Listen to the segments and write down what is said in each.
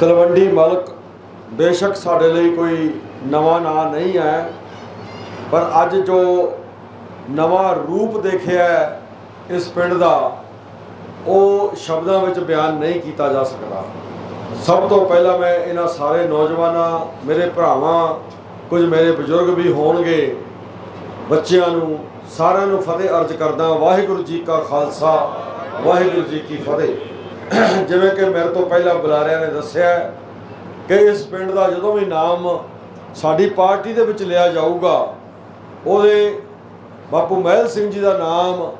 ਤਲਵੰਡੀ ਮਲਕ ਬੇਸ਼ੱਕ ਸਾਡੇ ਲਈ ਕੋਈ ਨਵਾਂ ਨਾਂ ਨਹੀਂ ਹੈ, ਪਰ ਅੱਜ ਜੋ ਨਵਾਂ ਰੂਪ ਦੇਖਿਆ ਇਸ ਪਿੰਡ ਦਾ, ਉਹ ਸ਼ਬਦਾਂ ਵਿੱਚ ਬਿਆਨ ਨਹੀਂ ਕੀਤਾ ਜਾ ਸਕਦਾ। ਸਭ ਤੋਂ ਪਹਿਲਾਂ ਮੈਂ ਇਹਨਾਂ ਸਾਰੇ ਨੌਜਵਾਨਾਂ, ਮੇਰੇ ਭਰਾਵਾਂ, ਕੁਝ ਮੇਰੇ ਬਜ਼ੁਰਗ ਵੀ ਹੋਣਗੇ, ਬੱਚਿਆਂ ਨੂੰ, ਸਾਰਿਆਂ ਨੂੰ ਫਤਿਹ ਅਰਜ ਕਰਦਾ ਵਾਹਿਗੁਰੂ ਜੀ ਕਾ ਖਾਲਸਾ, ਵਾਹਿਗੁਰੂ ਜੀ ਕੀ ਫਤਿਹ। ਜਿਵੇਂ ਕਿ ਮੇਰੇ ਤੋਂ ਪਹਿਲਾਂ ਬੁਲਾਰਿਆਂ ਨੇ ਦੱਸਿਆ ਕਿ ਇਸ ਪਿੰਡ ਦਾ ਜਦੋਂ ਵੀ ਨਾਮ ਸਾਡੀ ਪਾਰਟੀ ਦੇ ਵਿੱਚ ਲਿਆ ਜਾਊਗਾ, ਉਹਦੇ ਬਾਪੂ ਮਹਿਲ ਸਿੰਘ ਜੀ ਦਾ ਨਾਮ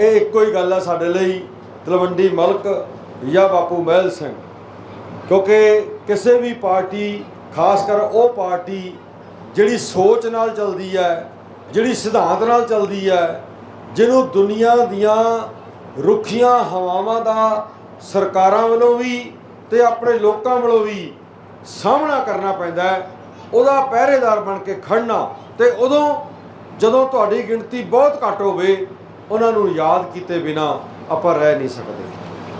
ਇਹ ਇੱਕੋ ਹੀ ਗੱਲ ਹੈ ਸਾਡੇ ਲਈ, ਤਲਵੰਡੀ ਮਲਕ ਜਾਂ ਬਾਪੂ ਮਹਿਲ ਸਿੰਘ। ਕਿਉਂਕਿ ਕਿਸੇ ਵੀ ਪਾਰਟੀ, ਖਾਸ ਕਰ ਉਹ ਪਾਰਟੀ ਜਿਹੜੀ ਸੋਚ ਨਾਲ ਚੱਲਦੀ ਹੈ, ਜਿਹੜੀ ਸਿਧਾਂਤ ਨਾਲ ਚੱਲਦੀ ਹੈ, ਜਿਹਨੂੰ ਦੁਨੀਆ ਦੀਆਂ ਰੁੱਖੀਆਂ ਹਵਾਵਾਂ ਦਾ ਸਰਕਾਰਾਂ ਵੱਲੋਂ ਵੀ ਤੇ ਆਪਣੇ ਲੋਕਾਂ ਵੱਲੋਂ ਵੀ ਸਾਹਮਣਾ ਕਰਨਾ ਪੈਂਦਾ ਹੈ। ਉਹਦਾ ਪਹਿਰੇਦਾਰ ਬਣ ਕੇ ਖੜਨਾ ਤੇ ਉਦੋਂ ਜਦੋਂ ਤੁਹਾਡੀ ਗਿਣਤੀ ਬਹੁਤ ਘੱਟ ਹੋਵੇ, ਉਹਨਾਂ ਨੂੰ ਯਾਦ ਕੀਤੇ ਬਿਨਾ ਆਪਾਂ ਰਹਿ ਨਹੀਂ ਸਕਦੇ।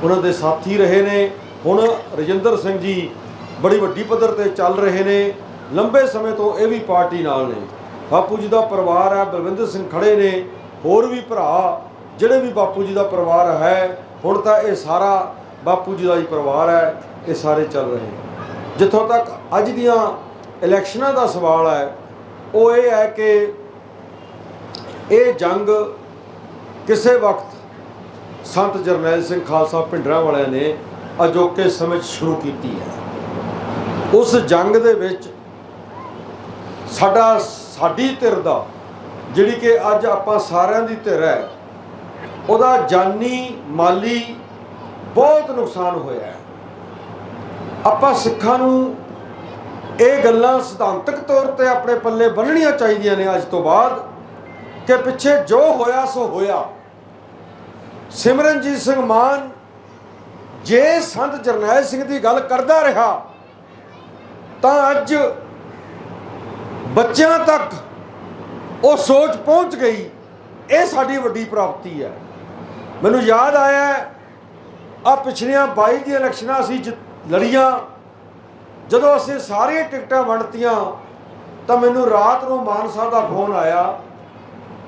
ਉਹਨਾਂ ਦੇ ਸਾਥੀ ਰਹੇ ਨੇ। ਹੁਣ ਰਜਿੰਦਰ ਸਿੰਘ ਜੀ ਬੜੀ ਵੱਡੀ ਪੱਧਰ ਤੇ ਚੱਲ ਰਹੇ ਨੇ। ਲੰਬੇ ਸਮੇਂ ਤੋਂ ਇਹ ਵੀ ਪਾਰਟੀ ਨਾਲ ਨੇ। ਬਾਪੂ ਜੀ ਦਾ ਪਰਿਵਾਰ ਹੈ, ਬਲਵਿੰਦਰ ਸਿੰਘ ਖੜੇ ਨੇ। ਹੋਰ ਵੀ ਭਰਾ, ਜਿਹੜੇ ਵੀ ਬਾਪੂ ਜੀ ਦਾ ਪਰਿਵਾਰ ਹੈ ਹੁਣ ਤਾਂ ਇਹ ਸਾਰਾ ਬਾਪੂ ਜੀ ਦਾ ਹੀ ਪਰਿਵਾਰ ਹੈ, ਇਹ ਸਾਰੇ ਚੱਲ ਰਹੇ ਜਿੱਥੋਂ ਤੱਕ ਅੱਜ ਦੀਆਂ ਇਲੈਕਸ਼ਨਾਂ ਦਾ ਸਵਾਲ ਹੈ, ਉਹ ਇਹ ਹੈ ਕਿ ਇਹ ਜੰਗ ਕਿਸੇ ਵਕਤ ਸੰਤ ਜਰਨੈਲ ਸਿੰਘ ਖਾਲਸਾ ਭਿੰਡਰਾਂ ਵਾਲਿਆਂ ਨੇ ਅਜੋਕੇ ਸਮੇਂ 'ਚ ਸ਼ੁਰੂ ਕੀਤੀ ਹੈ। ਉਸ ਜੰਗ ਦੇ ਵਿੱਚ ਸਾਡਾ, ਸਾਡੀ ਧਿਰ ਦਾ, ਜਿਹੜੀ ਕਿ ਅੱਜ ਆਪਾਂ ਸਾਰਿਆਂ ਦੀ ਧਿਰ ਹੈ ਉਹਦਾ ਜਾਨੀ ਮਾਲੀ ਬਹੁਤ ਨੁਕਸਾਨ ਹੋਇਆ ਹੈ। ਆਪਾਂ ਸਿੱਖਾਂ ਨੂੰ ਇਹ ਗੱਲਾਂ ਸਿਧਾਂਤਕ ਤੌਰ ਤੇ ਆਪਣੇ ਪੱਲੇ ਬੰਨਣੀਆਂ ਚਾਹੀਦੀਆਂ ਨੇ ਅੱਜ ਤੋਂ ਬਾਅਦ ਕਿ ਪਿੱਛੇ ਜੋ ਹੋਇਆ ਸੋ ਹੋਇਆ। ਸਿਮਰਨਜੀਤ ਸਿੰਘ ਮਾਨ ਜੇ ਸੰਤ ਜਰਨੈਲ ਸਿੰਘ ਦੀ ਗੱਲ ਕਰਦਾ ਰਿਹਾ, ਤਾਂ ਅੱਜ ਬੱਚਿਆਂ ਤੱਕ ਉਹ ਸੋਚ ਪਹੁੰਚ ਗਈ, ਇਹ ਸਾਡੀ ਵੱਡੀ ਪ੍ਰਾਪਤੀ ਹੈ। ਮੈਨੂੰ ਯਾਦ ਆਇਆ ਆ ਪਿਛਲੀਆਂ 22 ਦੀਆਂ ਇਲੈਕਸ਼ਨਾਂ ਅਸੀਂ ਜਿੱਤ- ਲੜੀਆਂ। ਜਦੋਂ ਅਸੀਂ ਸਾਰੀਆਂ ਟਿਕਟਾਂ ਵੰਡਤੀਆਂ, ਤਾਂ ਮੈਨੂੰ ਰਾਤ ਨੂੰ ਮਾਨ ਸਾਹਿਬ ਦਾ ਫੋਨ ਆਇਆ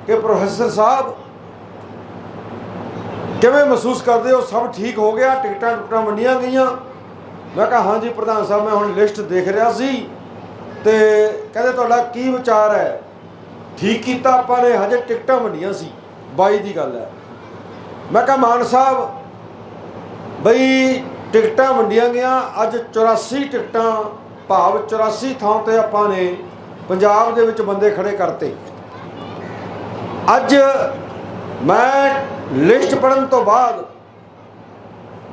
ਕਿ ਪ੍ਰੋਫੈਸਰ ਸਾਹਿਬ, ਕਿਵੇਂ ਮਹਿਸੂਸ ਕਰਦੇ ਹੋ? ਸਭ ਠੀਕ ਹੋ ਗਿਆ? ਟਿਕਟਾਂ ਟੁਕਟਾਂ ਵੰਡੀਆਂ ਗਈਆਂ? ਮੈਂ ਕਿਹਾ, ਹਾਂਜੀ ਪ੍ਰਧਾਨ ਸਾਹਿਬ, ਮੈਂ ਹੁਣ ਲਿਸਟ ਦੇਖ ਰਿਹਾ ਸੀ ਤੇ ਕਹਿੰਦੇ ਤੁਹਾਡਾ ਕੀ ਵਿਚਾਰ ਹੈ? ਠੀਕ ਕੀਤਾ ਆਪਾਂ ਨੇ, ਹਜੇ ਟਿਕਟਾਂ ਵੰਡੀਆਂ ਸੀ। 22 ਦੀ ਗੱਲ ਹੈ। ਮੈਂ ਕਿਹਾ, ਮਾਨ ਸਾਹਿਬ, ਬਈ ਟਿਕਟਾਂ ਵੰਡੀਆਂ ਗਿਆ ਅੱਜ 84 ਟਿਕਟਾਂ, ਭਾਵ 84 ਥਾਂ ਤੇ ਆਪਾਂ ਨੇ ਪੰਜਾਬ ਦੇ ਵਿੱਚ ਬੰਦੇ ਖੜੇ ਕਰਤੇ। ਅੱਜ ਮੈਂ ਲਿਸਟ ਪੜਨ ਤੋਂ ਬਾਅਦ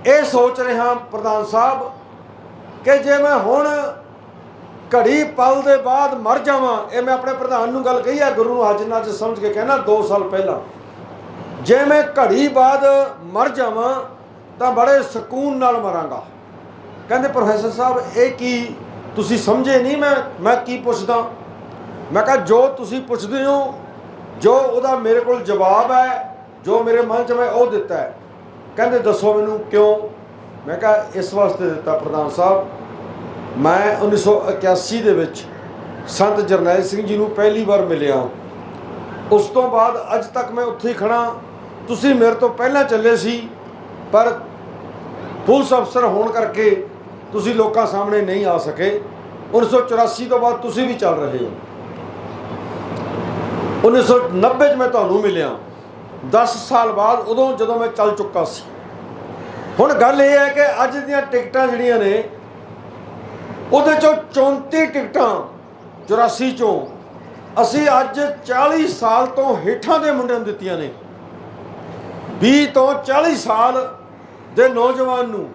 ਇਹ ਸੋਚ ਰਿਹਾ ਪ੍ਰਧਾਨ ਸਾਹਿਬ ਕਿ ਜੇ ਮੈਂ ਹੁਣ ਘੜੀ ਪਲ ਦੇ ਬਾਅਦ ਮਰ ਜਾਵਾਂ, ਇਹ ਮੈਂ ਆਪਣੇ ਪ੍ਰਧਾਨ ਨੂੰ ਗੱਲ ਕਹੀ ਹੈ ਗੁਰੂ ਨੂੰ ਅੱਜ ਨਾਲ ਸਮਝ ਕੇ ਕਹਿਣਾ 2 ਸਾਲ ਪਹਿਲਾਂ। ਜੇ ਮੈਂ ਘੜੀ ਬਾਅਦ ਮਰ ਜਾਵਾਂ, ਤਾਂ ਬੜੇ ਸਕੂਨ ਨਾਲ ਮਰਾਂਗਾ। ਕਹਿੰਦੇ ਪ੍ਰੋਫੈਸਰ ਸਾਹਿਬ, ਇਹ ਕੀ ਤੁਸੀਂ ਸਮਝੇ ਨਹੀਂ? ਮੈਂ ਮੈਂ ਕੀ ਪੁੱਛਦਾ? ਮੈਂ ਕਿਹਾ, ਜੋ ਤੁਸੀਂ ਪੁੱਛਦੇ ਹੋ, ਜੋ ਉਹਦਾ ਮੇਰੇ ਕੋਲ ਜਵਾਬ ਹੈ, ਜੋ ਮੇਰੇ ਮਨ 'ਚ ਮੈਂ ਉਹ ਦਿੱਤਾ ਹੈ। ਕਹਿੰਦੇ, ਦੱਸੋ ਮੈਨੂੰ ਕਿਉਂ? ਮੈਂ ਕਿਹਾ, ਇਸ ਵਾਸਤੇ ਦਿੱਤਾ ਪ੍ਰਧਾਨ ਸਾਹਿਬ। ਮੈਂ 1981 ਦੇ ਵਿੱਚ ਸੰਤ ਜਰਨੈਲ ਸਿੰਘ ਜੀ ਨੂੰ ਪਹਿਲੀ ਵਾਰ ਮਿਲਿਆ। ਉਸ ਤੋਂ ਬਾਅਦ ਅੱਜ ਤੱਕ ਮੈਂ ਉੱਥੇ ਹੀ ਖੜਾ ਤੁਸੀਂ ਮੇਰੇ ਤੋਂ ਪਹਿਲਾਂ ਚੱਲੇ ਸੀ, ਪਰ ਪੁਲਿਸ ਅਫਸਰ ਹੋਣ ਕਰਕੇ ਤੁਸੀਂ ਲੋਕਾਂ ਸਾਹਮਣੇ ਨਹੀਂ ਆ ਸਕੇ। 1984 ਤੋਂ ਬਾਅਦ ਤੁਸੀਂ ਵੀ ਚੱਲ ਰਹੇ ਹੋ। 1990 ਚ ਮੈਂ ਤੁਹਾਨੂੰ ਮਿਲਿਆ। 10 ਸਾਲ ਬਾਅਦ ਉਦੋਂ ਜਦੋਂ ਮੈਂ ਚੱਲ ਚੁੱਕਾ ਸੀ। ਹੁਣ ਗੱਲ ਇਹ ਹੈ ਕਿ ਅੱਜ ਦੀਆਂ ਟਿਕਟਾਂ ਜਿਹੜੀਆਂ ਨੇ, ਉਹਦੇ ਚੋਂ 34 ਟਿਕਟਾਂ 84 ਚੋਂ ਅਸੀਂ ਅੱਜ 40 ਸਾਲ ਤੋਂ ਹੇਠਾਂ ਦੇ ਮੁੰਡਿਆਂ ਨੂੰ ਦਿੱਤੀਆਂ ਨੇ। 20 ਤੋਂ 40 ਸਾਲ ਦੇ ਨੌਜਵਾਨ ਨੂੰ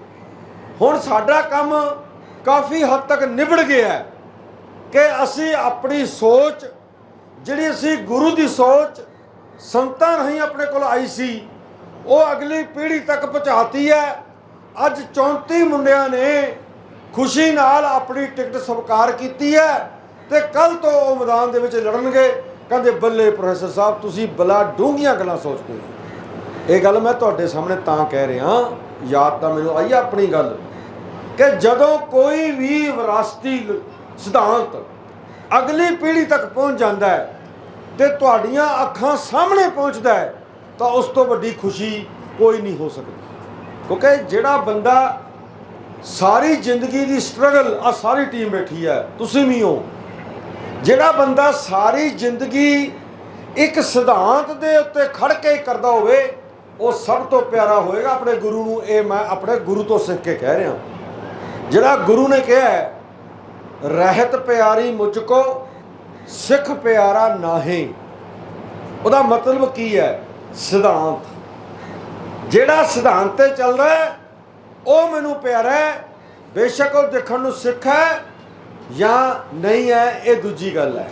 ਹੁਣ ਸਾਡਾ ਕੰਮ ਕਾਫੀ ਹੱਦ ਤੱਕ ਨਿਬੜ ਗਿਆ ਹੈ ਕਿ ਅਸੀਂ ਆਪਣੀ ਸੋਚ, ਜਿਹੜੀ ਅਸੀਂ ਗੁਰੂ ਦੀ ਸੋਚ, ਸੰਤਾਂ ਰਾਹੀਂ ਆਪਣੇ ਕੋਲ ਆਈ ਸੀ, ਉਹ ਅਗਲੀ ਪੀੜ੍ਹੀ ਤੱਕ ਪਹੁੰਚਾਤੀ ਹੈ। ਅੱਜ 34 ਮੁੰਡਿਆਂ ਨੇ ਖੁਸ਼ੀ ਨਾਲ ਆਪਣੀ ਟਿਕਟ ਸਵੀਕਾਰ ਕੀਤੀ ਹੈ ਤੇ ਕੱਲ ਤੋਂ ਉਹ ਮੈਦਾਨ ਦੇ ਵਿੱਚ ਲੜਨਗੇ। ਕਹਿੰਦੇ ਬੱਲੇ ਪ੍ਰੋਫੈਸਰ ਸਾਹਿਬ, ਤੁਸੀਂ ਬਲਾ ਡੂੰਘੀਆਂ ਗੱਲਾਂ ਸੋਚਦੇ ਹੋ। ਇਹ ਗੱਲ ਮੈਂ ਤੁਹਾਡੇ ਸਾਹਮਣੇ ਤਾਂ ਕਹਿ ਰਿਹਾ, ਯਾਦ ਤਾਂ ਮੈਨੂੰ ਆਈ ਆ ਆਪਣੀ ਗੱਲ, ਕਿ ਜਦੋਂ ਕੋਈ ਵੀ ਵਿਰਾਸਤੀ ਸਿਧਾਂਤ ਅਗਲੀ ਪੀੜ੍ਹੀ ਤੱਕ ਪਹੁੰਚ ਜਾਂਦਾ ਹੈ ਤੇ ਤੁਹਾਡੀਆਂ ਅੱਖਾਂ ਸਾਹਮਣੇ ਪਹੁੰਚਦਾ ਹੈ, ਤਾਂ ਉਸ ਤੋਂ ਵੱਡੀ ਖੁਸ਼ੀ ਕੋਈ ਨਹੀਂ ਹੋ ਸਕਦੀ। ਕਿਉਂਕਿ ਜਿਹੜਾ ਬੰਦਾ ਸਾਰੀ ਜ਼ਿੰਦਗੀ ਦੀ ਸਟਰਗਲ ਆ, ਸਾਰੀ ਟੀਮ ਬੈਠੀ ਹੈ, ਤੁਸੀਂ ਵੀ ਹੋ। ਜਿਹੜਾ ਬੰਦਾ ਸਾਰੀ ਜ਼ਿੰਦਗੀ ਇੱਕ ਸਿਧਾਂਤ ਦੇ ਉੱਤੇ ਖੜ ਕੇ ਕਰਦਾ ਹੋਵੇ ਉਹ ਸਭ ਤੋਂ ਪਿਆਰਾ ਹੋਏਗਾ ਆਪਣੇ ਗੁਰੂ ਨੂੰ, ਇਹ ਮੈਂ ਆਪਣੇ ਗੁਰੂ ਤੋਂ ਸਿੱਖ ਕੇ ਕਹਿ ਰਿਹਾ। ਜਿਹੜਾ ਗੁਰੂ ਨੇ ਕਿਹਾ ਰਹਿਤ ਪਿਆਰੀ ਮੁਝ ਕੋ, ਸਿੱਖ ਪਿਆਰਾ ਨਾਹੀਂ। ਉਹਦਾ ਮਤਲਬ ਕੀ ਹੈ? ਸਿਧਾਂਤ। ਜਿਹੜਾ ਸਿਧਾਂਤ ਤੇ ਚੱਲਦਾ ਉਹ ਮੈਨੂੰ ਪਿਆਰਾ ਹੈ। ਬੇਸ਼ੱਕ ਉਹ ਦੇਖਣ ਨੂੰ ਸਿੱਖ ਹੈ ਜਾਂ ਨਹੀਂ ਹੈ, ਇਹ ਦੂਜੀ ਗੱਲ ਹੈ।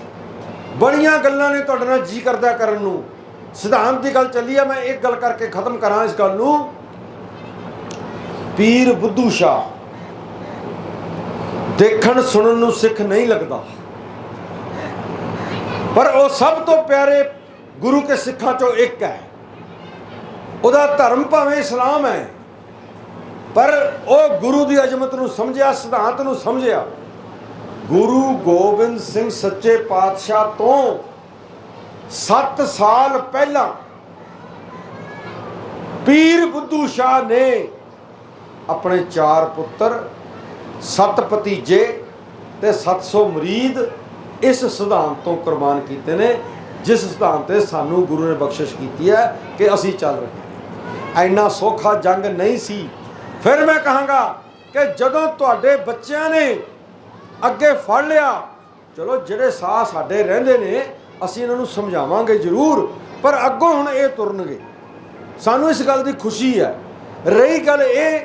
ਬੜੀਆਂ ਗੱਲਾਂ ਨੇ ਤੁਹਾਡੇ ਨਾਲ ਜੀ ਕਰਦਾ ਕਰਨ ਨੂੰ। ਸਿਧਾਂਤ ਦੀ ਗੱਲ ਚੱਲੀ ਆ, ਮੈਂ ਇੱਕ ਗੱਲ ਕਰਕੇ ਖਤਮ ਕਰਾਂ ਇਸ ਗੱਲ ਨੂੰ। ਪੀਰ ਬੁੱਧੂ ਸ਼ਾਹ ਦੇਖਣ ਸੁਣਨ ਨੂੰ ਸਿੱਖ ਨਹੀਂ ਲੱਗਦਾ। ਪਰ ਉਹ ਸਭ ਤੋਂ ਪਿਆਰੇ ਗੁਰੂ ਕੇ ਸਿੱਖਾਂ ਚੋਂ ਇੱਕ ਹੈ। ਉਹਦਾ ਧਰਮ ਭਾਵੇਂ ਇਸਲਾਮ ਹੈ, ਪਰ ਉਹ ਗੁਰੂ ਦੀ ਅਜ਼ਮਤ ਨੂੰ ਸਮਝਿਆ, ਸਿਧਾਂਤ ਨੂੰ ਸਮਝਿਆ। ਗੁਰੂ ਗੋਬਿੰਦ ਸਿੰਘ ਸੱਚੇ ਪਾਤਸ਼ਾਹ ਤੋਂ 7 ਸਾਲ ਪਹਿਲਾਂ ਪੀਰ ਬੁੱਧੂ ਸ਼ਾਹ ਨੇ ਆਪਣੇ ਚਾਰ ਪੁੱਤਰ, ਸੱਤ ਭਤੀਜੇ ਤੇ 700 ਮਰੀਦ ਇਸ ਸਿਧਾਂਤ ਤੋਂ ਕੁਰਬਾਨ ਕੀਤੇ ਨੇ, ਜਿਸ ਸਿਧਾਂਤ ਤੇ ਸਾਨੂੰ ਗੁਰੂ ਨੇ ਬਖਸ਼ਿਸ਼ ਕੀਤੀ ਹੈ ਕਿ ਅਸੀਂ ਚੱਲ ਰਹੇ ਹਾਂ। ਐਨਾ ਸੌਖਾ ਜੰਗ ਨਹੀਂ ਸੀ। ਫਿਰ ਮੈਂ ਕਹਾਂਗਾ ਕਿ ਜਦੋਂ ਤੁਹਾਡੇ ਬੱਚਿਆਂ ਨੇ ਅੱਗੇ ਫੜ ਲਿਆ, ਚਲੋ ਜਿਹੜੇ ਸਾਹ ਸਾਡੇ ਰਹਿੰਦੇ ਨੇ ਅਸੀਂ ਇਹਨਾਂ ਨੂੰ ਸਮਝਾਵਾਂਗੇ ਜ਼ਰੂਰ, ਪਰ ਅੱਗੋਂ ਹੁਣ ਇਹ ਤੁਰਨਗੇ। ਸਾਨੂੰ ਇਸ ਗੱਲ ਦੀ ਖੁਸ਼ੀ ਹੈ। ਰਹੀ ਗੱਲ ਇਹ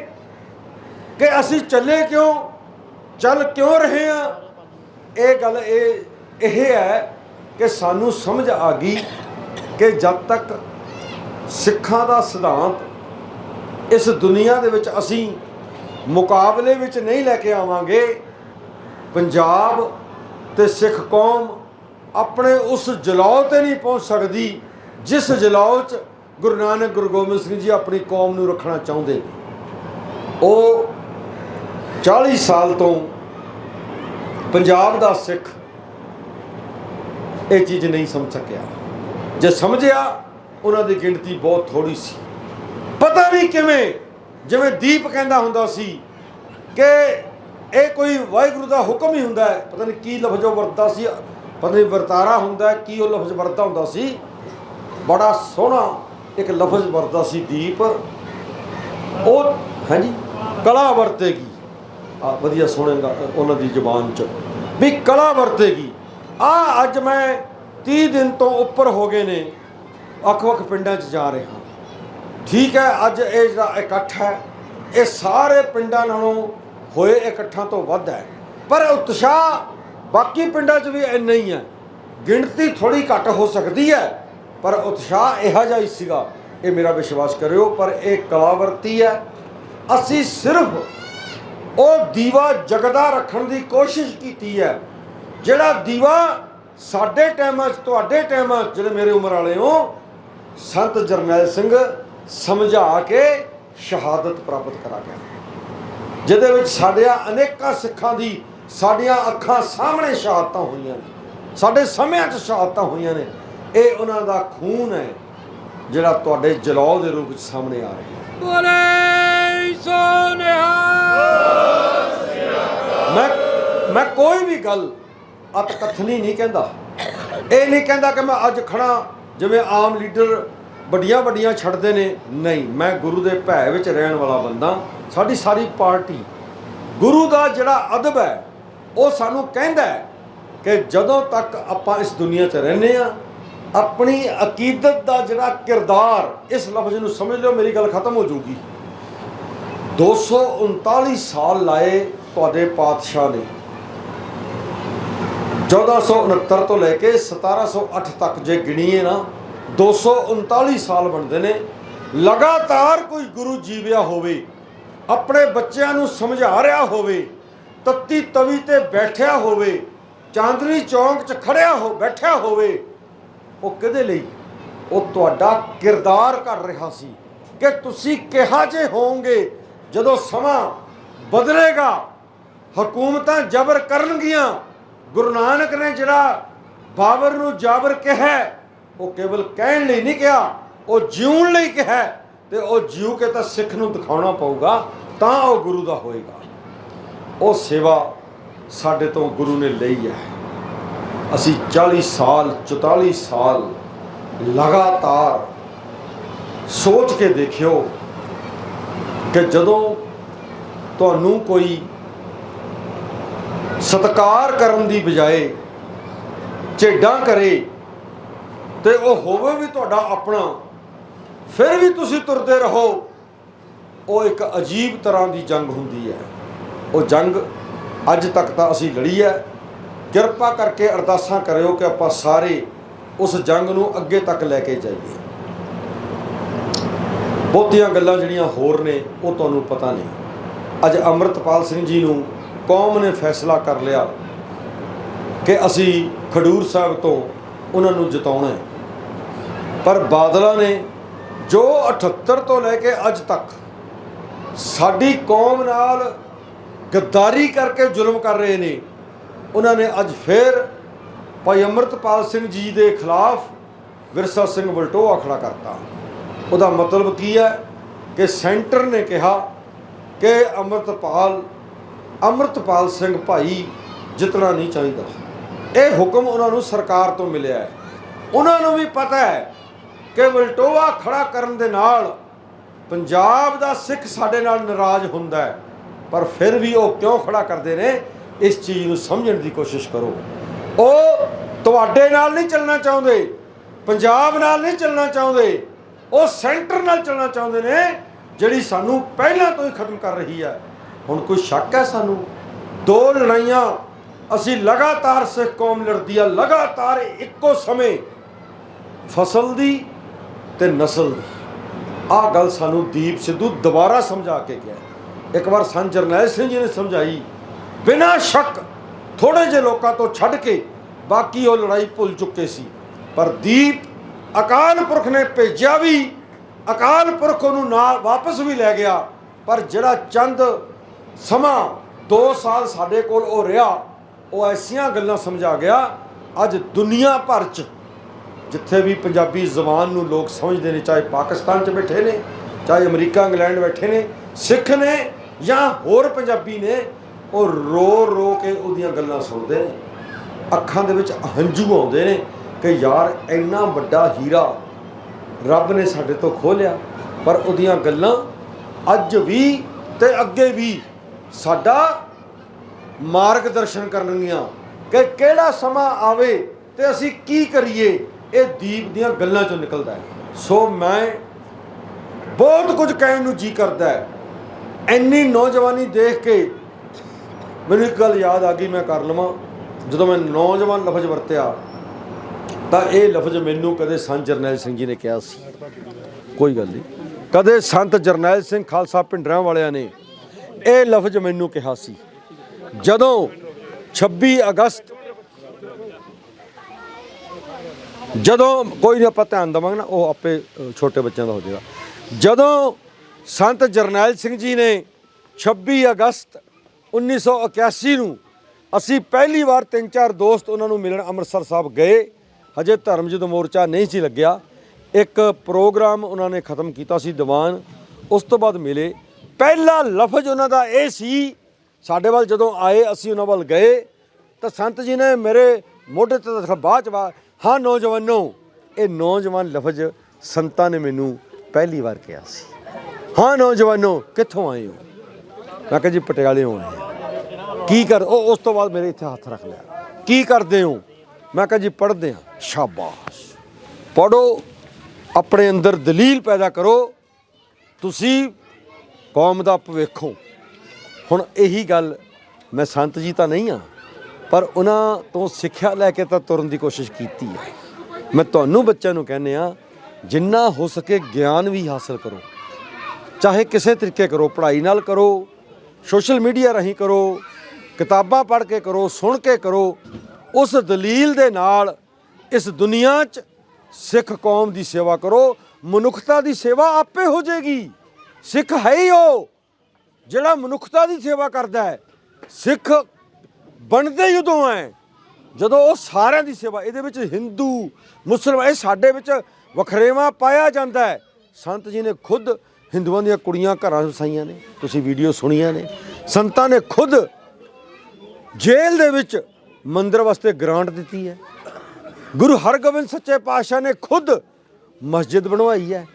ਕਿ ਅਸੀਂ ਚੱਲੇ ਕਿਉਂ, ਚੱਲ ਕਿਉਂ ਰਹੇ ਆ ਇਹ ਗੱਲ ਇਹ ਇਹ ਹੈ ਕਿ ਸਾਨੂੰ ਸਮਝ ਆ ਗਈ ਕਿ ਜਦ ਤੱਕ ਸਿੱਖਾਂ ਦਾ ਸਿਧਾਂਤ ਇਸ ਦੁਨੀਆ ਦੇ ਵਿੱਚ ਅਸੀਂ ਮੁਕਾਬਲੇ ਵਿੱਚ ਨਹੀਂ ਲੈ ਕੇ ਆਵਾਂਗੇ, ਪੰਜਾਬ ਤੇ ਸਿੱਖ ਕੌਮ ਆਪਣੇ ਉਸ ਜਲਾਉ ਤੇ ਨਹੀਂ ਪਹੁੰਚ ਸਕਦੀ, ਜਿਸ ਜਲਾਉ 'ਚ ਗੁਰੂ ਨਾਨਕ ਗੁਰੂ ਗੋਬਿੰਦ ਸਿੰਘ ਜੀ ਆਪਣੀ ਕੌਮ ਨੂੰ ਰੱਖਣਾ ਚਾਹੁੰਦੇ ਨੇ। ਉਹ 40 ਸਾਲ ਤੋਂ ਪੰਜਾਬ ਦਾ ਸਿੱਖ ਇਹ ਚੀਜ਼ ਨਹੀਂ ਸਮਝ ਸਕਿਆ। ਜੇ ਸਮਝਿਆ, ਉਹਨਾਂ ਦੀ ਗਿਣਤੀ ਬਹੁਤ ਥੋੜੀ ਸੀ। ਪਤਾ ਨਹੀਂ ਕਿਵੇਂ, ਜਿਵੇਂ ਦੀਪ ਕਹਿੰਦਾ ਹੁੰਦਾ ਸੀ ਕਿ ਇਹ ਕੋਈ ਵਾਹਿਗੁਰੂ ਦਾ ਹੁਕਮ ਹੀ ਹੁੰਦਾ ਹੈ, ਪਤਾ ਨਹੀਂ ਕੀ ਲਫ਼ਜੋ ਵਰਤਦਾ ਸੀ। ਪਤਾ ਨਹੀਂ ਵਰਤਾਰਾ ਹੁੰਦਾ, ਕੀ ਉਹ ਲਫ਼ਜ਼ ਵਰਤਦਾ ਹੁੰਦਾ ਸੀ? ਬੜਾ ਸੋਹਣਾ ਇੱਕ ਲਫ਼ਜ਼ ਵਰਤਦਾ ਸੀ ਦੀਪ। ਉਹ, ਹਾਂਜੀ, ਕਲਾ ਵਰਤੇਗੀ। ਆ ਵਧੀਆ ਸੋਹਣੇ ਉਹਨਾਂ ਦੀ ਜ਼ੁਬਾਨ ਚ। ਵੀ ਕਲਾ ਵਰਤੇਗੀ। ਆ ਅੱਜ ਮੈਂ 30 ਦਿਨ ਤੋਂ ਉੱਪਰ ਹੋ ਗਏ ਨੇ, ਵੱਖ-ਵੱਖ ਪਿੰਡਾਂ 'ਚ ਜਾ ਰਿਹਾ ਠੀਕ ਹੈ, ਅੱਜ ਇਹ ਜਿਹੜਾ ਇਕੱਠ ਹੈ, ਇਹ ਸਾਰੇ ਪਿੰਡਾਂ ਨਾਲੋਂ ਹੋਏ ਇਕੱਠਾਂ ਤੋਂ ਵੱਧ ਹੈ। ਪਰ ਉਤਸ਼ਾਹ ਬਾਕੀ ਪਿੰਡਾਂ 'ਚ ਵੀ ਇੰਨਾ ਹੀ ਹੈ। ਗਿਣਤੀ ਥੋੜੀ ਘੱਟ ਹੋ ਸਕਦੀ ਹੈ, ਪਰ ਉਤਸ਼ਾਹ ਇਹੋ ਜਿਹਾ ਹੀ ਸੀਗਾ। ਇਹ ਮੇਰਾ ਵਿਸ਼ਵਾਸ ਕਰਿਓ, ਪਰ ਇਹ ਕਲਾਵਰਤੀ ਹੈ। ਅਸੀਂ ਸਿਰਫ ਉਹ ਦੀਵਾ ਜਗਦਾ ਰੱਖਣ ਦੀ ਕੋਸ਼ਿਸ਼ ਕੀਤੀ ਹੈ, ਜਿਹੜਾ ਦੀਵਾ ਸਾਡੇ ਟਾਈਮਾਂ 'ਚ, ਤੁਹਾਡੇ ਟਾਈਮਾਂ 'ਚ, ਜਿਹੜੇ ਮੇਰੇ ਉਮਰ ਵਾਲੇ ਹੋ, ਸੰਤ ਜਰਨੈਲ ਸਿੰਘ ਸਮਝਾ ਕੇ ਸ਼ਹਾਦਤ ਪ੍ਰਾਪਤ ਕਰਾ ਗਿਆ ਜਿਹਦੇ ਵਿੱਚ ਸਾਡਿਆਂ ਅਨੇਕਾਂ ਸਿੱਖਾਂ ਦੀ ਸਾਡੀਆਂ ਅੱਖਾਂ ਸਾਹਮਣੇ ਸ਼ਹਾਦਤਾਂ ਹੋਈਆਂ ਨੇ। ਸਾਡੇ ਸਮਿਆਂ 'ਚ ਸ਼ਹਾਦਤਾਂ ਹੋਈਆਂ ਨੇ। ਇਹ ਉਹਨਾਂ ਦਾ ਖੂਨ ਹੈ ਜਿਹੜਾ ਤੁਹਾਡੇ ਜਲਾਉ ਦੇ ਰੂਪ ਵਿੱਚ ਸਾਹਮਣੇ ਆ ਰਿਹਾ ਹੈ। ਬੋਲੇ ਸੋਨਿਹਾ ਮੈਂ ਮੈਂ ਕੋਈ ਵੀ ਗੱਲ ਅਤ ਕਥਨੀ ਨਹੀਂ ਕਹਿੰਦਾ। ਇਹ ਨਹੀਂ ਕਹਿੰਦਾ ਕਿ ਮੈਂ ਅੱਜ ਖੜਾ ਜਿਵੇਂ ਆਮ ਲੀਡਰ ਵੱਡੀਆਂ ਵੱਡੀਆਂ ਛੱਡਦੇ ਨੇ। ਨਹੀਂ ਮੈਂ ਗੁਰੂ ਦੇ ਭੈ ਵਿੱਚ ਰਹਿਣ ਵਾਲਾ ਬੰਦਾ। ਸਾਡੀ ਸਾਰੀ ਪਾਰਟੀ ਗੁਰੂ ਦਾ ਜਿਹੜਾ ਅਦਬ ਹੈ ਉਹ ਸਾਨੂੰ ਕਹਿੰਦਾ ਹੈ ਕਿ ਜਦੋਂ ਤੱਕ ਆਪਾਂ ਇਸ ਦੁਨੀਆ 'ਚ ਰਹਿੰਦੇ ਆ ਆਪਣੀ ਅਕੀਦਤ ਦਾ ਜਿਹੜਾ ਕਿਰਦਾਰ ਇਸ ਲਫ਼ਜ਼ ਨੂੰ ਸਮਝ ਲਿਓ, ਮੇਰੀ ਗੱਲ ਖਤਮ ਹੋ ਜਾਊਗੀ। 239 ਸਾਲ ਲਾਏ ਤੁਹਾਡੇ ਪਾਤਸ਼ਾਹ ਨੇ। 1469 ਤੋਂ ਲੈ ਕੇ 1708 ਤੱਕ ਜੇ ਗਿਣੀਏ ਨਾ 239 ਸਾਲ ਬਣਦੇ ਨੇ। ਲਗਾਤਾਰ ਕੋਈ ਗੁਰੂ ਜੀਵਿਆ ਹੋਵੇ, ਆਪਣੇ ਬੱਚਿਆਂ ਨੂੰ ਸਮਝਾ ਰਿਹਾ ਹੋਵੇ ਤੱਤੀ ਤਵੀ ਤੇ ਬੈਠਿਆ ਹੋਵੇ, ਚਾਂਦਨੀ ਚੌਂਕ 'ਚ ਖੜਿਆ ਹੋ, ਬੈਠਿਆ ਹੋਵੇ, ਉਹ ਕਿਹਦੇ ਲਈ? ਉਹ ਤੁਹਾਡਾ ਕਿਰਦਾਰ ਕਰ ਰਿਹਾ ਸੀ ਕਿ ਤੁਸੀਂ ਕਿਹਾ ਜੇ ਹੋਵੋਗੇ, ਜਦੋਂ ਸਮਾਂ ਬਦਲੇਗਾ, ਹਕੂਮਤਾਂ ਜ਼ਬਰ ਕਰਨਗੀਆਂ, ਗੁਰੂ ਨਾਨਕ ਨੇ ਜਿਹੜਾ ਬਾਬਰ ਨੂੰ ਜਾਬਰ ਕਿਹਾ, ਉਹ ਕੇਵਲ ਕਹਿਣ ਲਈ ਨਹੀਂ ਕਿਹਾ, ਉਹ ਜਿਉਣ ਲਈ ਕਿਹਾ ਤੇ ਉਹ ਜਿਉ ਕੇ ਤਾਂ ਸਿੱਖ ਨੂੰ ਦਿਖਾਉਣਾ ਪਊਗਾ, ਤਾਂ ਉਹ ਗੁਰੂ ਦਾ ਹੋਏਗਾ। ਉਹ ਸੇਵਾ ਸਾਡੇ ਤੋਂ ਗੁਰੂ ਨੇ ਲਈ ਹੈ। ਅਸੀਂ 40 ਸਾਲ 44 ਸਾਲ ਲਗਾਤਾਰ ਸੋਚ ਕੇ ਦੇਖਿਓ ਕਿ ਜਦੋਂ ਤੁਹਾਨੂੰ ਕੋਈ ਸਤਕਾਰ ਕਰਨ ਦੀ ਬਜਾਏ ਝੇਡਾਂ ਕਰੇ ਤੇ ਉਹ ਹੋਵੇ ਵੀ ਤੁਹਾਡਾ ਆਪਣਾ, ਫਿਰ ਵੀ ਤੁਸੀਂ ਤੁਰਦੇ ਰਹੋ, ਉਹ ਇੱਕ ਅਜੀਬ ਤਰ੍ਹਾਂ ਦੀ ਜੰਗ ਹੁੰਦੀ ਹੈ। ਉਹ ਜੰਗ ਅੱਜ ਤੱਕ ਤਾਂ ਅਸੀਂ ਲੜੀ ਹੈ। ਕਿਰਪਾ ਕਰਕੇ ਅਰਦਾਸਾਂ ਕਰਿਓ ਕਿ ਆਪਾਂ ਸਾਰੇ ਉਸ ਜੰਗ ਨੂੰ ਅੱਗੇ ਤੱਕ ਲੈ ਕੇ ਜਾਈਏ। ਬਹੁਤੀਆਂ ਗੱਲਾਂ ਜਿਹੜੀਆਂ ਹੋਰ ਨੇ, ਉਹ ਤੁਹਾਨੂੰ ਪਤਾ ਨਹੀਂ। ਅੱਜ ਅੰਮ੍ਰਿਤਪਾਲ ਸਿੰਘ ਜੀ ਨੂੰ ਕੌਮ ਨੇ ਫੈਸਲਾ ਕਰ ਲਿਆ ਕਿ ਅਸੀਂ ਖਡੂਰ ਸਾਹਿਬ ਤੋਂ ਉਹਨਾਂ ਨੂੰ ਜਿਤਾਉਣਾ ਹੈ। ਪਰ ਬਾਦਲਾਂ ਨੇ ਜੋ 78 ਤੋਂ ਲੈ ਕੇ ਅੱਜ ਤੱਕ ਸਾਡੀ ਕੌਮ ਨਾਲ ਗੱਦਾਰੀ ਕਰਕੇ ਜ਼ੁਲਮ ਕਰ ਰਹੇ ਨੇ। ਉਹਨਾਂ ਨੇ ਅੱਜ ਫੇਰ ਭਾਈ ਅੰਮ੍ਰਿਤਪਾਲ ਸਿੰਘ ਜੀ ਦੇ ਖਿਲਾਫ ਵਿਰਸਾ ਸਿੰਘ ਬਲਟੋਆ ਖੜਾ ਕਰਤਾ। ਉਹਦਾ ਮਤਲਬ ਕੀ ਹੈ ਕਿ ਸੈਂਟਰ ਨੇ ਕਿਹਾ ਕਿ ਅੰਮ੍ਰਿਤਪਾਲ ਅੰਮ੍ਰਿਤਪਾਲ ਸਿੰਘ ਭਾਈ ਜਿੱਤਣਾ ਨਹੀਂ ਚਾਹੀਦਾ। ਇਹ ਹੁਕਮ ਉਹਨਾਂ ਨੂੰ ਸਰਕਾਰ ਤੋਂ ਮਿਲਿਆ ਹੈ। ਉਹਨਾਂ ਨੂੰ ਵੀ ਪਤਾ ਹੈ ਕਿ ਵਲਟੋਆ ਖੜਾ ਕਰਨ ਦੇ ਨਾਲ ਪੰਜਾਬ ਦਾ ਸਿੱਖ ਸਾਡੇ ਨਾਲ ਨਾਰਾਜ਼ ਹੁੰਦਾ ਹੈ। ਪਰ ਫਿਰ ਵੀ ਉਹ ਕਿਉਂ ਖੜਾ ਕਰਦੇ ਨੇ? ਇਸ ਚੀਜ਼ ਨੂੰ ਸਮਝਣ ਦੀ ਕੋਸ਼ਿਸ਼ ਕਰੋ। ਉਹ ਤੁਹਾਡੇ ਨਾਲ ਨਹੀਂ ਚੱਲਣਾ ਚਾਹੁੰਦੇ, ਪੰਜਾਬ ਨਾਲ ਨਹੀਂ ਚੱਲਣਾ ਚਾਹੁੰਦੇ, ਉਹ ਸੈਂਟਰ ਨਾਲ ਚੱਲਣਾ ਚਾਹੁੰਦੇ ਨੇ, ਜਿਹੜੀ ਸਾਨੂੰ ਪਹਿਲਾਂ ਤੋਂ ਹੀ ਖਤਮ ਕਰ ਰਹੀ ਹੈ। ਹੁਣ ਕੋਈ ਸ਼ੱਕ ਹੈ ਸਾਨੂੰ? ਦੋ ਲੜਾਈਆਂ, ਅਸੀਂ ਲਗਾਤਾਰ ਸਿੱਖ ਕੌਮ ਲੜਦੀ ਆ, ਲਗਾਤਾਰ ਇੱਕੋ ਸਮੇਂ ਫਸਲ ਦੀ ਤੇ ਨਸਲ ਦੀ। ਆਹ ਗੱਲ ਸਾਨੂੰ ਦੀਪ ਸਿੱਧੂ ਦੁਬਾਰਾ ਸਮਝਾ ਕੇ ਗਿਆ। ਇੱਕ ਵਾਰ ਸੰਤ ਜਰਨੈਲ ਸਿੰਘ ਜੀ ਨੇ ਸਮਝਾਈ, ਬਿਨਾਂ ਸ਼ੱਕ ਥੋੜੇ ਜਿਹੇ ਲੋਕਾਂ ਤੋਂ ਛੱਡ ਕੇ ਬਾਕੀ ਉਹ ਲੜਾਈ ਭੁੱਲ ਚੁੱਕੇ ਸੀ। ਪਰ ਦੀਪ ਅਕਾਲ ਪੁਰਖ ਨੇ ਭੇਜਿਆ ਵੀ, ਅਕਾਲ ਪੁਰਖ ਉਹਨੂੰ ਨਾਲ ਵਾਪਸ ਵੀ ਲੈ ਗਿਆ, ਪਰ ਜਿਹੜਾ ਚੰਦ ਸਮਾਂ 2 ਸਾਲ ਸਾਡੇ ਕੋਲ ਉਹ ਰਿਹਾ, ਉਹ ਐਸੀਆਂ ਗੱਲਾਂ ਸਮਝਾ ਗਿਆ, ਅੱਜ ਦੁਨੀਆ ਭਰ 'ਚ ਜਿੱਥੇ ਵੀ ਪੰਜਾਬੀ ਜ਼ਬਾਨ ਨੂੰ ਲੋਕ ਸਮਝਦੇ ਨੇ, ਚਾਹੇ ਪਾਕਿਸਤਾਨ 'ਚ ਬੈਠੇ ਨੇ, ਚਾਹੇ ਅਮਰੀਕਾ, ਇੰਗਲੈਂਡ ਬੈਠੇ ਨੇ, ਸਿੱਖ ਨੇ ਜਾਂ ਹੋਰ ਪੰਜਾਬੀ ਨੇ ਉਹ ਰੋ ਰੋ ਕੇ ਉਹਦੀਆਂ ਗੱਲਾਂ ਸੁਣਦੇ ਨੇ। ਅੱਖਾਂ ਦੇ ਵਿੱਚ ਹੰਝੂ ਆਉਂਦੇ ਨੇ ਕਿ ਯਾਰ ਇੰਨਾ ਵੱਡਾ ਹੀਰਾ ਰੱਬ ਨੇ ਸਾਡੇ ਤੋਂ ਖੋਹ ਲਿਆ ਪਰ ਉਹਦੀਆਂ ਗੱਲਾਂ ਅੱਜ ਵੀ ਤੇ ਅੱਗੇ ਵੀ ਸਾਡਾ ਮਾਰਗਦਰਸ਼ਨ ਕਰਨਗੀਆਂ ਕਿ ਕਿਹੜਾ ਸਮਾਂ ਆਵੇ ਤੇ ਅਸੀਂ ਕੀ ਕਰੀਏ, ਇਹ ਦੀਪ ਦੀਆਂ ਗੱਲਾਂ ਚੋਂ ਨਿਕਲਦਾ ਹੈ। ਸੋ ਮੈਂ ਬਹੁਤ ਕੁਝ ਕਹਿਣ ਨੂੰ ਜੀ ਕਰਦਾ ਹੈ। ਇੰਨੀ ਨੌਜਵਾਨੀ ਦੇਖ ਕੇ ਮੈਨੂੰ ਇੱਕ ਗੱਲ ਯਾਦ ਆ ਗਈ, ਮੈਂ ਕਰ ਲਵਾਂ। ਜਦੋਂ ਮੈਂ ਨੌਜਵਾਨ ਲਫ਼ਜ਼ ਵਰਤਿਆ, ਤਾਂ ਇਹ ਲਫ਼ਜ਼ ਮੈਨੂੰ ਕਦੇ ਸੰਤ ਜਰਨੈਲ ਸਿੰਘ ਜੀ ਨੇ ਕਿਹਾ ਸੀ। ਕੋਈ ਗੱਲ ਨਹੀਂ। ਕਦੇ ਸੰਤ ਜਰਨੈਲ ਸਿੰਘ ਖਾਲਸਾ ਪਿੰਡਰਾਂ ਵਾਲਿਆਂ ਨੇ ਇਹ ਲਫ਼ਜ਼ ਮੈਨੂੰ ਕਿਹਾ ਸੀ। ਜਦੋਂ 26 ਅਗਸਤ, ਜਦੋਂ, ਕੋਈ ਨਹੀਂ ਆਪਾਂ ਧਿਆਨ ਦੇਵਾਂਗੇ ਨਾ, ਉਹ ਆਪੇ ਛੋਟੇ ਬੱਚਿਆਂ ਦਾ ਹੋ ਜਾਏਗਾ। ਜਦੋਂ ਸੰਤ ਜਰਨੈਲ ਸਿੰਘ ਜੀ ਨੇ 26 ਅਗਸਤ 1981 ਨੂੰ ਅਸੀਂ ਪਹਿਲੀ ਵਾਰ ਤਿੰਨ ਚਾਰ ਦੋਸਤ ਉਹਨਾਂ ਨੂੰ ਮਿਲਣ ਅੰਮ੍ਰਿਤਸਰ ਸਾਹਿਬ ਗਏ। ਹਜੇ ਧਰਮ ਯੁੱਧ ਮੋਰਚਾ ਨਹੀਂ ਸੀ ਲੱਗਿਆ। ਇੱਕ ਪ੍ਰੋਗਰਾਮ ਉਹਨਾਂ ਨੇ ਖਤਮ ਕੀਤਾ ਸੀ ਦੀਵਾਨ। ਉਸ ਤੋਂ ਬਾਅਦ ਮਿਲੇ। ਪਹਿਲਾ ਲਫ਼ਜ਼ ਉਹਨਾਂ ਦਾ ਇਹ ਸੀ, ਸਾਡੇ ਵੱਲ ਜਦੋਂ ਆਏ, ਅਸੀਂ ਉਹਨਾਂ ਵੱਲ ਗਏ, ਤਾਂ ਸੰਤ ਜੀ ਨੇ ਮੇਰੇ ਮੋਢੇ ਤੇ ਬਾਅਦ ਚ ਵਾ ਹਾਂ ਨੌਜਵਾਨੋ, ਇਹ ਨੌਜਵਾਨ ਲਫ਼ਜ਼ ਸੰਤਾਂ ਨੇ ਮੈਨੂੰ ਪਹਿਲੀ ਵਾਰ ਕਿਹਾ ਸੀ। ਹਾਂ ਨੌਜਵਾਨੋ, ਕਿੱਥੋਂ ਆਏ ਹੋ? ਮੈਂ ਕਿਹਾ ਜੀ, ਪਟਿਆਲੇ ਆਏ ਹਾਂ। ਕੀ ਕਰ, ਉਹ ਉਸ ਤੋਂ ਬਾਅਦ ਮੇਰੇ ਇੱਥੇ ਹੱਥ ਰੱਖ ਲਿਆ। ਕੀ ਕਰਦੇ ਹੋ? ਮੈਂ ਕਿਹਾ ਜੀ, ਪੜ੍ਹਦੇ ਹਾਂ। ਸ਼ਾਬਾਸ਼। ਪੜੋ ਆਪਣੇ ਅੰਦਰ ਦਲੀਲ ਪੈਦਾ ਕਰੋ। ਤੁਸੀਂ ਕੌਮ ਦਾ ਭਵਿੱਖ ਹੋ। ਹੁਣ ਇਹੀ ਗੱਲ, ਮੈਂ ਸੰਤ ਜੀ ਤਾਂ ਨਹੀਂ ਆ ਪਰ ਉਹਨਾਂ ਤੋਂ ਸਿੱਖਿਆ ਲੈ ਕੇ ਤਾਂ ਤੁਰਨ ਦੀ ਕੋਸ਼ਿਸ਼ ਕੀਤੀ ਹੈ। ਮੈਂ ਤੁਹਾਨੂੰ ਬੱਚਿਆਂ ਨੂੰ ਕਹਿੰਦੇ ਆ ਜਿੰਨਾ ਹੋ ਸਕੇ ਗਿਆਨ ਵੀ ਹਾਸਲ ਕਰੋ। ਚਾਹੇ ਕਿਸੇ ਤਰੀਕੇ ਕਰੋ, ਪੜ੍ਹਾਈ ਨਾਲ ਕਰੋ, ਸੋਸ਼ਲ ਮੀਡੀਆ ਰਾਹੀਂ ਕਰੋ, ਕਿਤਾਬਾਂ ਪੜ੍ਹ ਕੇ ਕਰੋ, ਸੁਣ ਕੇ ਕਰੋ, ਉਸ ਦਲੀਲ ਦੇ ਨਾਲ ਇਸ ਦੁਨੀਆ 'ਚ ਸਿੱਖ ਕੌਮ ਦੀ ਸੇਵਾ ਕਰੋ, ਮਨੁੱਖਤਾ ਦੀ ਸੇਵਾ ਆਪੇ ਹੋ ਜਾਏਗੀ। ਸਿੱਖ ਹੈ ਹੀ ਉਹ ਜਿਹੜਾ ਮਨੁੱਖਤਾ ਦੀ ਸੇਵਾ ਕਰਦਾ ਹੈ। ਸਿੱਖ ਬਣਦੇ ਹੀ ਉਦੋਂ ਹੈ, ਜਦੋਂ ਉਹ ਸਾਰਿਆਂ ਦੀ ਸੇਵਾ, ਇਹਦੇ ਵਿੱਚ ਹਿੰਦੂ, ਮੁਸਲਮਾਨ, ਇਹ ਸਾਡੇ ਵਿੱਚ ਵਖਰੇਵਾ ਪਾਇਆ ਜਾਂਦਾ ਹੈ। ਸੰਤ ਜੀ ਨੇ ਖੁਦ ਹਿੰਦੂਆਂ ਦੀਆਂ ਕੁੜੀਆਂ ਘਰਾਂ 'ਚ ਵਸਾਈਆਂ ਨੇ, ਤੁਸੀਂ ਵੀਡੀਓ ਸੁਣੀਆਂ ਨੇ। ਸੰਤਾਂ ਨੇ ਖੁਦ ਜੇਲ੍ਹ ਦੇ ਵਿੱਚ ਮੰਦਰ ਵਾਸਤੇ ਗ੍ਰਾਂਟ ਦਿੱਤੀ ਹੈ। ਗੁਰੂ ਹਰਗੋਬਿੰਦ ਸੱਚੇ ਪਾਤਸ਼ਾਹ ਨੇ ਖੁਦ ਮਸਜਿਦ ਬਣਵਾਈ ਹੈ।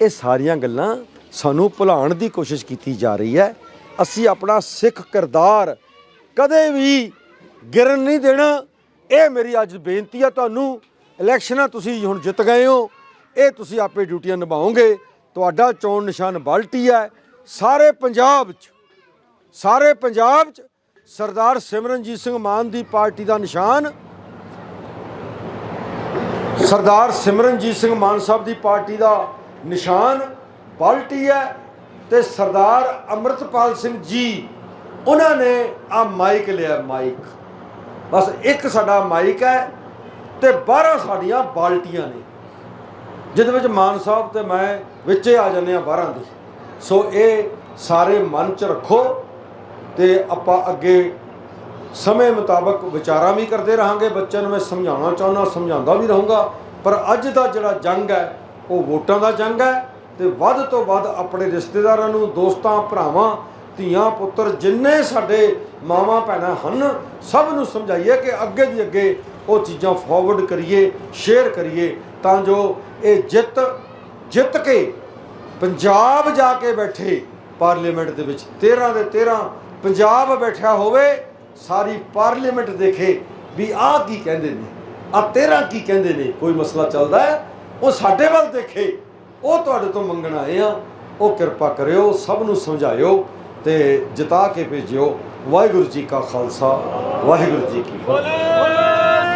ਇਹ ਸਾਰੀਆਂ ਗੱਲਾਂ ਸਾਨੂੰ ਭੁਲਾਉਣ ਦੀ ਕੋਸ਼ਿਸ਼ ਕੀਤੀ ਜਾ ਰਹੀ ਹੈ। ਅਸੀਂ ਆਪਣਾ ਸਿੱਖ ਕਿਰਦਾਰ ਕਦੇ ਵੀ ਗਿਰਨ ਨਹੀਂ ਦੇਣਾ। ਇਹ ਮੇਰੀ ਅੱਜ ਬੇਨਤੀ ਹੈ ਤੁਹਾਨੂੰ। ਇਲੈਕਸ਼ਨਾਂ ਤੁਸੀਂ ਹੁਣ ਜਿੱਤ ਗਏ ਹੋ, ਇਹ ਤੁਸੀਂ ਆਪੇ ਡਿਊਟੀਆਂ ਨਿਭਾਓਗੇ। ਤੁਹਾਡਾ ਚੋਣ ਨਿਸ਼ਾਨ ਬਾਲਟੀ ਹੈ। ਸਾਰੇ ਪੰਜਾਬ 'ਚ, ਸਾਰੇ ਪੰਜਾਬ 'ਚ ਸਰਦਾਰ ਸਿਮਰਨਜੀਤ ਸਿੰਘ ਮਾਨ ਦੀ ਪਾਰਟੀ ਦਾ ਨਿਸ਼ਾਨ, ਸਰਦਾਰ ਸਿਮਰਨਜੀਤ ਸਿੰਘ ਮਾਨ ਸਾਹਿਬ ਦੀ ਪਾਰਟੀ ਦਾ ਨਿਸ਼ਾਨ ਬਾਲਟੀ ਹੈ ਤੇ ਸਰਦਾਰ ਅੰਮ੍ਰਿਤਪਾਲ ਸਿੰਘ ਜੀ, ਉਹਨਾਂ ਨੇ ਆ ਮਾਈਕ ਲਿਆ ਮਾਈਕ। ਬਸ ਇੱਕ ਸਾਡਾ ਮਾਈਕ ਹੈ ਤੇ 12 ਸਾਡੀਆਂ ਬਾਲਟੀਆਂ ਨੇ। ਜਿਹਦੇ ਵਿੱਚ ਮਾਨ ਸਾਹਿਬ ਤੇ ਮੈਂ ਵਿੱਚ ਆ ਜਾਂਦੇ ਆ 12 ਦੀ। ਸੋ ਇਹ ਸਾਰੇ ਮਨ ਚ ਰੱਖੋ ਤੇ ਆਪਾਂ ਅੱਗੇ ਸਮੇਂ ਮੁਤਾਬਕ ਵਿਚਾਰਾਂ ਵੀ ਕਰਦੇ ਰਹਾਂਗੇ। ਬੱਚਿਆਂ ਨੂੰ ਮੈਂ ਸਮਝਾਉਣਾ ਚਾਹੁੰਦਾ, ਸਮਝਾਉਂਦਾ ਵੀ ਰਹੂੰਗਾ। ਪਰ ਅੱਜ ਦਾ ਜਿਹੜਾ ਜੰਗ ਹੈ, ਉਹ ਵੋਟਾਂ ਦਾ ਜੰਗ ਹੈ ਤੇ ਵੱਧ ਤੋਂ ਵੱਧ ਆਪਣੇ ਰਿਸ਼ਤੇਦਾਰਾਂ ਨੂੰ, ਦੋਸਤਾਂ, ਭਰਾਵਾਂ, ਧੀਆਂ, ਪੁੱਤਰ ਜਿੰਨੇ ਸਾਡੇ ਮਾਵਾਂ, ਭੈਣਾਂ ਹਨ, ਸਭ ਨੂੰ ਸਮਝਾਈਏ ਕਿ ਅੱਗੇ ਦੀ ਅੱਗੇ ਉਹ ਚੀਜ਼ਾਂ ਫਾਰਵਰਡ ਕਰੀਏ ਸ਼ੇਅਰ ਕਰੀਏ ਤਾਂ ਜੋ ਇਹ ਜਿੱਤ ਜਿੱਤ ਕੇ ਪੰਜਾਬ ਜਾ ਕੇ ਬੈਠੇ ਪਾਰਲੀਮੈਂਟ ਦੇ ਵਿੱਚ। 13 ਦੇ 13 ਪੰਜਾਬ ਬੈਠਿਆ ਹੋਵੇ, ਸਾਰੀ ਪਾਰਲੀਮੈਂਟ ਦੇਖੇ ਵੀ ਆਹ ਕੀ ਕਹਿੰਦੇ ਨੇ ਆ 13 ਕੀ ਕਹਿੰਦੇ ਨੇ, ਕੋਈ ਮਸਲਾ ਚੱਲਦਾ ਹੈ? ਉਹ ਸਾਡੇ ਵੱਲ ਦੇਖੇ, ਉਹ ਤੁਹਾਡੇ ਤੋਂ ਮੰਗਣ ਆਏ ਆ ਉਹ ਕਿਰਪਾ ਕਰਿਓ, ਸਭ ਨੂੰ ਸਮਝਾਇਓ ਤੇ ਜਿਤਾ ਕੇ ਭੇਜਿਓ। ਵਾਹਿਗੁਰੂ ਜੀ ਕਾ ਖਾਲਸਾ, ਵਾਹਿਗੁਰੂ ਜੀ ਕੀ ਫਤਿਹ।